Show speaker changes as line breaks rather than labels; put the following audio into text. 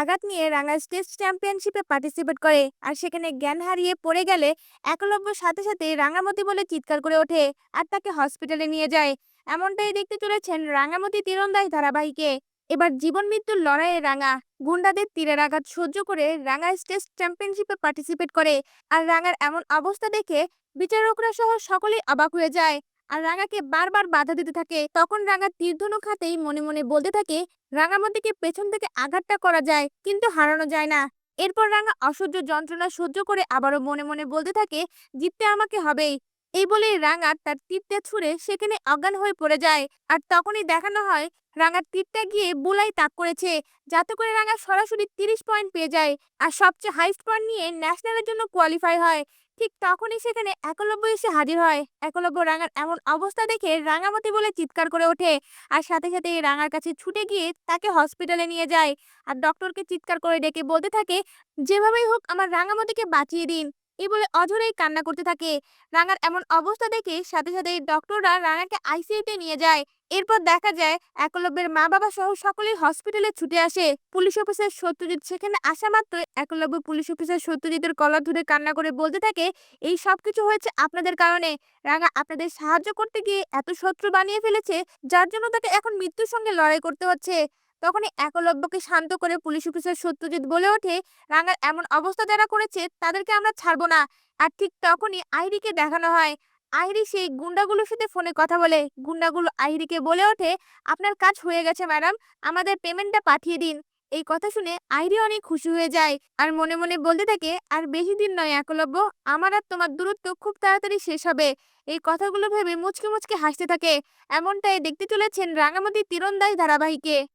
আঘাত নিয়ে রাঙা টেস্ট চ্যাম্পিয়নশিপে পার্টিসিপেট করে। আর সেখানে জ্ঞান হারিয়ে পড়ে গেলে একলব্য সাথে সাথে রাঙামতি বলে চিৎকার করে ওঠে আর তাকে হসপিটালে নিয়ে যায়। এমনটাই দেখতে চলেছেন রাঙামতি তীরন্দাজ ধারাবাহিকে। এবার জীবন মৃত্যুর লড়াইয়ে রাঙা গুন্ডাদের তীরের আঘাত সহ্য করে রাঙা টেস্ট চ্যাম্পিয়নশিপে পার্টিসিপেট করে। আর রাঙার এমন অবস্থা দেখে বিচারকরা সহ সকলেই অবাক হয়ে যায়। আর রাঙাকে বারবার বাধা দিতে থাকে। তখন রাঙা তীর্ধনুক হাতেই মনে মনে বলতে থাকে রাঙামতিকে পেছন থেকে আঘাতটা করা যায়? কিন্তু হারানো যায় না। এরপর রাঙা অসহ্য যন্ত্রণা সহ্য করে আবারও মনে মনে বলতে থাকে, জিততে আমাকে হবেই। এই বলে রাঙা তার তীরটা ছুঁড়ে সেখানে অজ্ঞান হয়ে পড়ে যায়। আর তখনই দেখানো হয়, রাঙার তীরটা গিয়ে বুলাই তাক করেছে, যাতে করে রাঙা সরাসরি তিরিশ পয়েন্ট পেয়ে যায়। আর সবচেয়ে হাইস্ট পয়েন্ট নিয়ে ন্যাশনালের জন্য কোয়ালিফাই হয়। ঠিক তখনই সেখানে একলব্য এসে হাজির হয়। একলব্য রাঙার এমন অবস্থা দেখে রাঙামতি বলে চিৎকার করে ওঠে। আর সাথে সাথে রাঙার কাছে ছুটে গিয়ে তাকে হসপিটালে নিয়ে যায়। আর ডক্টরকে চিৎকার করে ডেকে বলতে থাকে, যেভাবেই হোক আমার রাঙামতিকে বাঁচিয়ে দিন। এই বলে অঝরেই কান্না করতে থাকে। রাঙার এমন অবস্থা দেখে সাথে সাথে ডক্টররা রাঙাকে আইসিইউতে নিয়ে যায়। এরপর দেখা যায় একলব্যের মা বাবা সহ সকলেই হসপিটালে ছুটে আসে। পুলিশ অফিসার সত্যজিৎ সেখানে আসা মাত্র একলব্য পুলিশ অফিসার সত্যজিতের কলার ধরে কান্না করে বলতে থাকে, এই সব কিছু হয়েছে আপনাদের কারণে। রাঙা আপনাদের সাহায্য করতে গিয়ে এত শত্রু বানিয়ে ফেলেছে, যার জন্য তাকে এখন মৃত্যুর সঙ্গে লড়াই করতে হচ্ছে। তখনই একলব্যকে শান্ত করে পুলিশ অফিসার সত্যজিৎ বলে ওঠে, রাঙার এমন অবস্থা যারা করেছে, তাদেরকে আমরা ছাড়বো না। আর ঠিক তখনই আইরিকে দেখানো হয়। আইরি সেই গুন্ডাগুলোর সাথে ফোনে কথা বলে। গুন্ডাগুলো আইরিকে বলে ওঠে, আপনার কাজ হয়ে গেছে ম্যাডাম, আমাদের পেমেন্টটা পাঠিয়ে দিন। এই কথা শুনে আইরি অনেক খুশি হয়ে যায় আর মনে মনে বলতে থাকে, আর বেশি দিন নয় একলব্য, আমার আর তোমার দূরত্ব খুব তাড়াতাড়ি শেষ হবে। এই কথাগুলো ভেবে মুচকে মুচকে হাসতে থাকে। এমনটাই দেখতে চলেছেন রাঙামতি তীরন্দাজ ধারাবাহিকে।